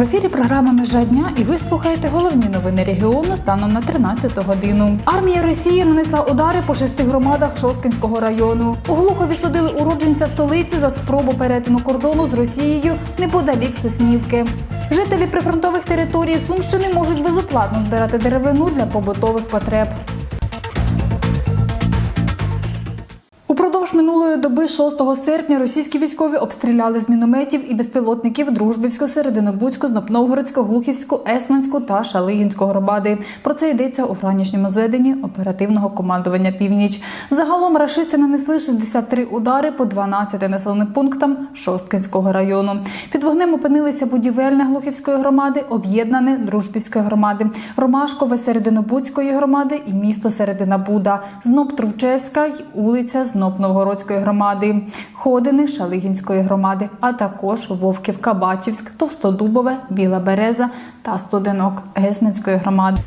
В ефірі програма Межа дня і ви слухаєте головні новини регіону станом на 13 годину. Армія Росії нанесла удари по шести громадах Шосткинського району. У Глухові судили уродженця столиці за спробу перетину кордону з Росією неподалік Соснівки. Жителі прифронтових територій Сумщини можуть безоплатно збирати деревину для побутових потреб. Минулої доби 6 серпня російські військові обстріляли з мінометів і безпілотників Дружбівську, Серединобудську, Знопновгородську, Глухівську, Есманську та Шалигінську громади. Про це йдеться у ранішньому зведенні оперативного командування Північ. Загалом рашисти нанесли 63 удари по 12 населеним пунктам Шосткинського району. Під вогнем опинилися будівельне Глухівської громади, об'єднане Дружбівської громади, Ромашкове Серединобудської громади і місто Середина Буда, Зноб Трувчевська й улиця Зноб Новгородської громади, Ходини Шалигінської громади, а також Вовків Кабачівськ, Товстодубове, Біла Береза та Студенок Гесницької громади.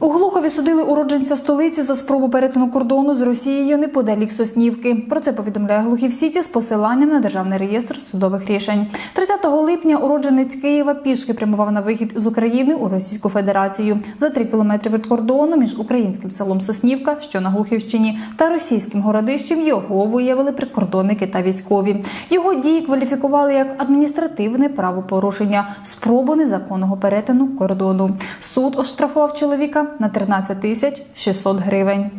У Глухові судили уродженця столиці за спробу перетину кордону з Росією неподалік Соснівки. Про це повідомляє Глухів Сіті з посиланням на державний реєстр судових рішень. 30 липня уродженець Києва пішки прямував на вихід з України у Російську Федерацію за три кілометри від кордону між українським селом Соснівка, що на Глухівщині, та російським городищем його виявили прикордонники та військові. Його дії кваліфікували як адміністративне правопорушення, спробу незаконного перетину кордону. Суд оштрафував чоловіка на 13 тисяч 600 гривень.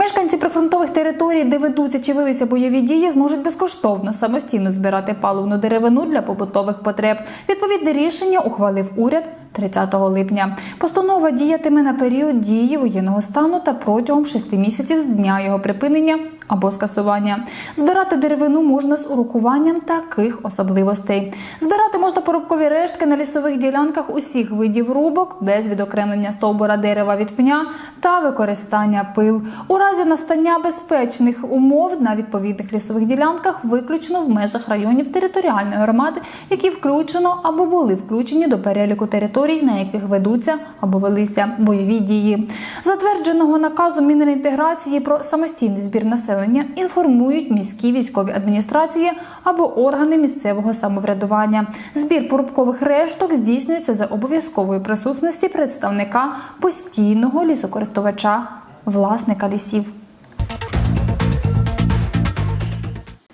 Мешканці прифронтових територій, де ведуться чи велися бойові дії, зможуть безкоштовно самостійно збирати паливну деревину для побутових потреб. Відповідне рішення ухвалив уряд 30 липня. Постанова діятиме на період дії воєнного стану та протягом шести місяців з дня його припинення або скасування. Збирати деревину можна з урахуванням таких особливостей. Збирати можна порубкові рештки на лісових ділянках усіх видів рубок без відокремлення стовбура дерева від пня та використання пил. У разі настання безпечних умов на відповідних лісових ділянках виключно в межах районів територіальної громади, які включено або були включені до переліку територій, на яких ведуться або велися бойові дії. Затвердженого наказу Мінреінтеграції про самостійний збір населення інформують міські військові адміністрації або органи місцевого самоврядування. Збір порубкових решток здійснюється за обов'язкової присутності представника постійного лісокористувача, власника лісів.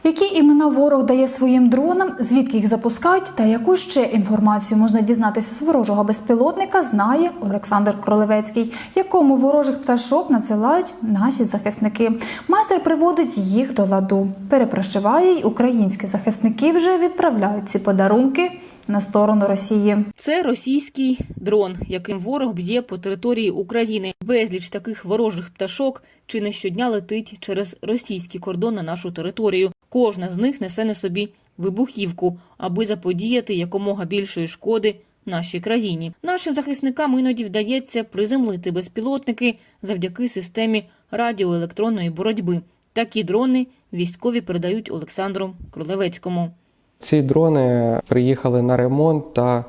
Які імена ворог дає своїм дронам, звідки їх запускають, та яку ще інформацію можна дізнатися з ворожого безпілотника, знає Олександр Кролевецький, якому ворожих пташок надсилають наші захисники. Майстер приводить їх до ладу. Перепрошиває й українські захисники вже відправляють ці подарунки на сторону Росії. Це російський дрон, яким ворог б'є по території України. Безліч таких ворожих пташок чи не щодня летить через російський кордон на нашу територію. Кожна з них несе на собі вибухівку, аби заподіяти якомога більшої шкоди нашій країні. Нашим захисникам іноді вдається приземлити безпілотники завдяки системі радіоелектронної боротьби. Такі дрони військові передають Олександру Кролевецькому. Ці дрони приїхали на ремонт та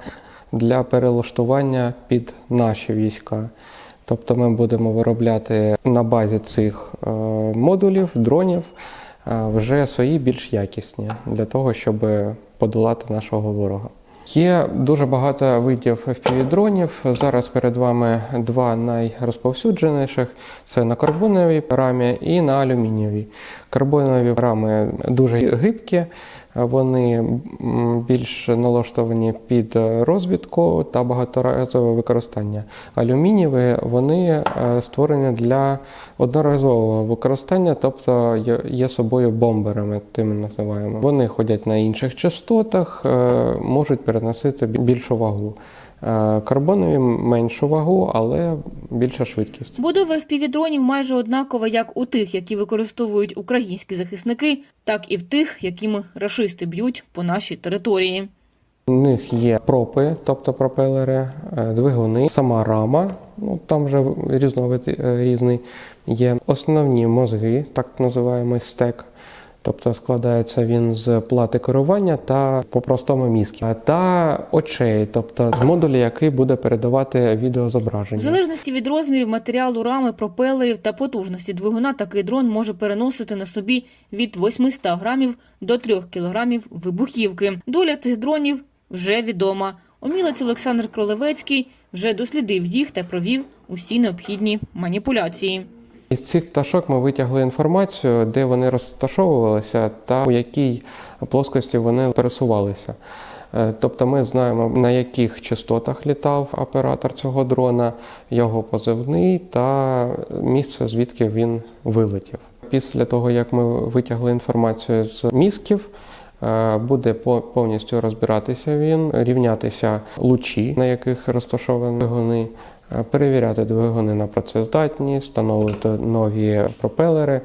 для перелаштування під наші війська. Тобто ми будемо виробляти на базі цих е, модулів, дронів вже свої більш якісні для того, щоб подолати нашого ворога. Є дуже багато видів FPV-дронів. Зараз перед вами два найрозповсюдженіших: це на карбоновій рамі і на алюмінієвій. Карбонові рами дуже гибкі, вони більш налаштовані під розвідку та багаторазове використання. Алюмінієві вони е, створені для одноразового використання, тобто є- собою бомберами, тим називаємо. Вони ходять на інших частотах, е, можуть переносити бі- більшу вагу. Е, Карбонові меншу вагу, але більша швидкість. Будова FPV-дронів майже однакова як у тих, які використовують українські захисники, так і в тих, якими рашисти б'ють по нашій території. У них є пропи, тобто пропелери, е, двигуни, сама рама, ну там вже різновид е, різний. Є основні мозги, так називаємо стек, Тобто складається він з плати керування та по-простому мізки, та очей, тобто з модуля, який буде передавати В відеозображення. залежності від розмірів, матеріалу рами, пропелерів та потужності двигуна, такий дрон може переносити на собі від 800 грамів до 3 кілограмів вибухівки. Доля цих дронів вже відома. Умілець Олександр Кролевецький вже дослідив їх та провів усі необхідні маніпуляції. Із цих пташок ми витягли інформацію, де вони розташовувалися та у якій плоскості вони пересувалися. Е, Тобто ми знаємо, на яких частотах літав оператор цього дрона, його позивний та місце, звідки він вилетів. Після того, як ми витягли інформацію з мізків, е, буде по- повністю розбиратися він, рівнятися лучі, на яких розташовані двигуни, е, перевіряти двигуни на працездатність, встановити нові пропелери,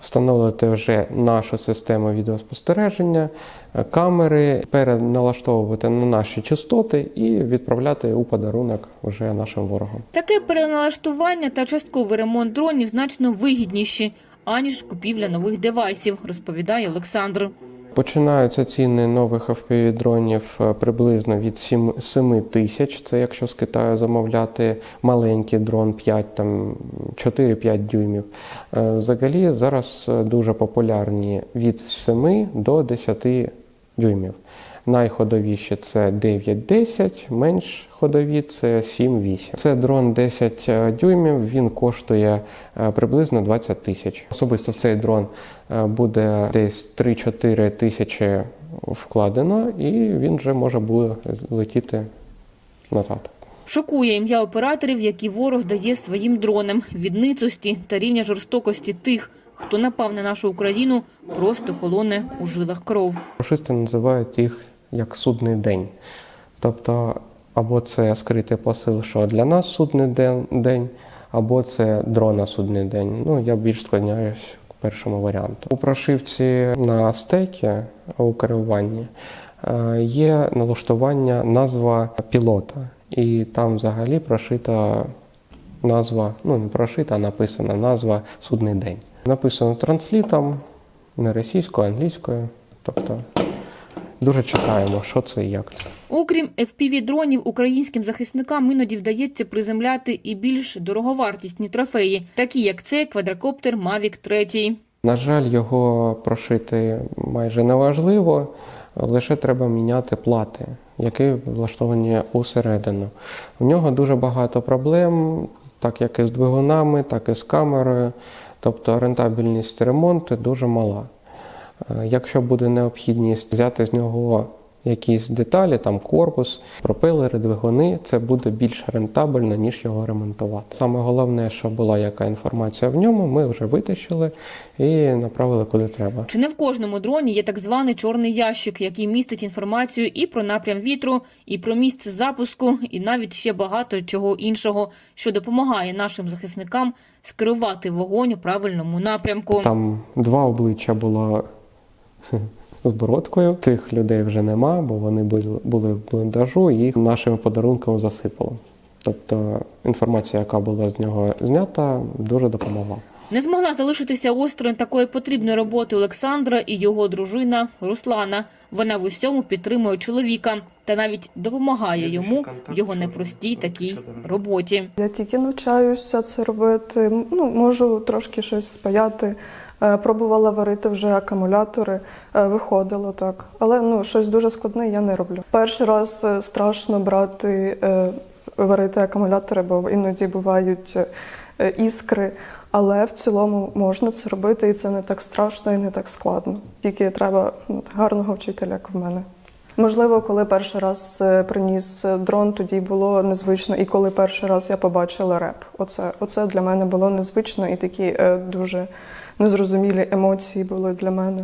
встановити вже нашу систему відеоспостереження, е, камери, переналаштовувати на наші частоти і відправляти у подарунок вже нашим ворогам. Таке переналаштування та частковий ремонт дронів значно вигідніші, аніж купівля нових девайсів, розповідає Олександр. Починаються ціни нових FPV-дронів е, приблизно від 7 7 тисяч. Це якщо з Китаю замовляти маленький дрон 5, там 4-5 дюймів. Е, Взагалі зараз е, дуже популярні від 7 до 10 дюймів. Найходовіші це 9-10, менш ходові це 7-8. Це дрон 10 дюймів, він коштує е, приблизно 20 тисяч. Особисто в цей дрон е, буде десь 3-4 тисячі вкладено, і він вже може буде летіти назад. Шокує ім'я операторів, які ворог дає своїм дронам. Від ницості та рівня жорстокості тих, хто напав на нашу Україну, просто холоне у жилах кров. Фашисти називають їх як судний день. Тобто, або це скритий посил, що для нас судний день, або це дрона судний день. Ну, я більш склоняюсь к першому варіанту. У прошивці на стекі у керуванні е, є налаштування назва пілота, і там взагалі прошита назва, ну не прошита, а написана назва судний день. Написано транслітом, не російською, а англійською. Тобто дуже чекаємо, що це і як це. Окрім FPV-дронів, українським захисникам іноді вдається приземляти і більш дороговартісні трофеї, такі як цей квадрокоптер Mavic 3. На жаль, його прошити майже неважливо, лише треба міняти плати, які влаштовані усередину. У нього дуже багато проблем, так як і з двигунами, так і з камерою. Тобто рентабельність ремонту дуже мала. Е, Якщо буде необхідність взяти з нього якісь деталі, там корпус, пропелери, двигуни, це буде більш рентабельно, ніж його ремонтувати. Саме головне, що була яка інформація в ньому, ми вже витащили і направили куди треба. Чи не в кожному дроні є так званий чорний ящик, який містить інформацію і про напрям вітру, і про місце запуску, і навіть ще багато чого іншого, що допомагає нашим захисникам скерувати вогонь у правильному напрямку. Там два обличчя було з бородкою. Цих людей вже нема, бо вони були- в бліндажу і їх нашими подарунками засипало. Тобто інформація, яка була з нього знята, дуже допомогла. Не змогла залишитися осторонь такої потрібної роботи Олександра і його дружина Руслана. Вона в усьому підтримує чоловіка та навіть допомагає йому в його непростій такій роботі. Я тільки навчаюся це робити. Ну, можу трошки щось спаяти. Е, Пробувала варити вже акумулятори, е, виходило так. Але ну, щось дуже складне я не роблю. Перший раз е, страшно брати, варити акумулятори, бо іноді бувають іскри. Але в цілому можна це робити, і це не так страшно і не так складно. Тільки треба ну, гарного вчителя, як в мене. Можливо, коли перший раз приніс дрон, тоді було незвично. І коли перший раз я побачила реп, оце, оце для мене було незвично і такі дуже незрозумілі емоції були для мене.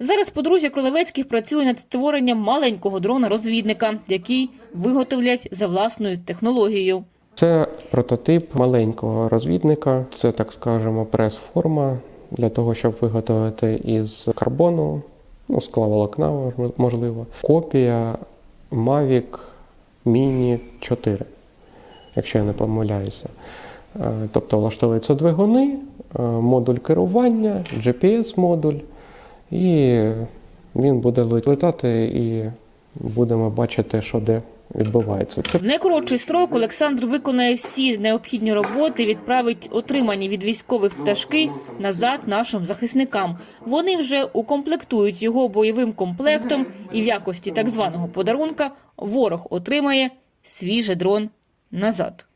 Зараз подружжя Кролевецьких працює над створенням маленького дрона-розвідника, який виготовлять за власною технологією. Це прототип маленького розвідника, це так скажемо прес-форма для того, щоб виготовити із карбону, ну, склаволокна, можливо. Копія Mavic Mini 4, якщо я не помиляюся. Е, Тобто влаштовуються двигуни, модуль керування, GPS-модуль і він буде летати, і будемо бачити, що де відбувається. В найкоротший строк Олександр виконає всі необхідні роботи, відправить отримані від військових пташки назад нашим захисникам. Вони вже укомплектують його бойовим комплектом, і в якості так званого подарунка ворог отримає свій же дрон назад.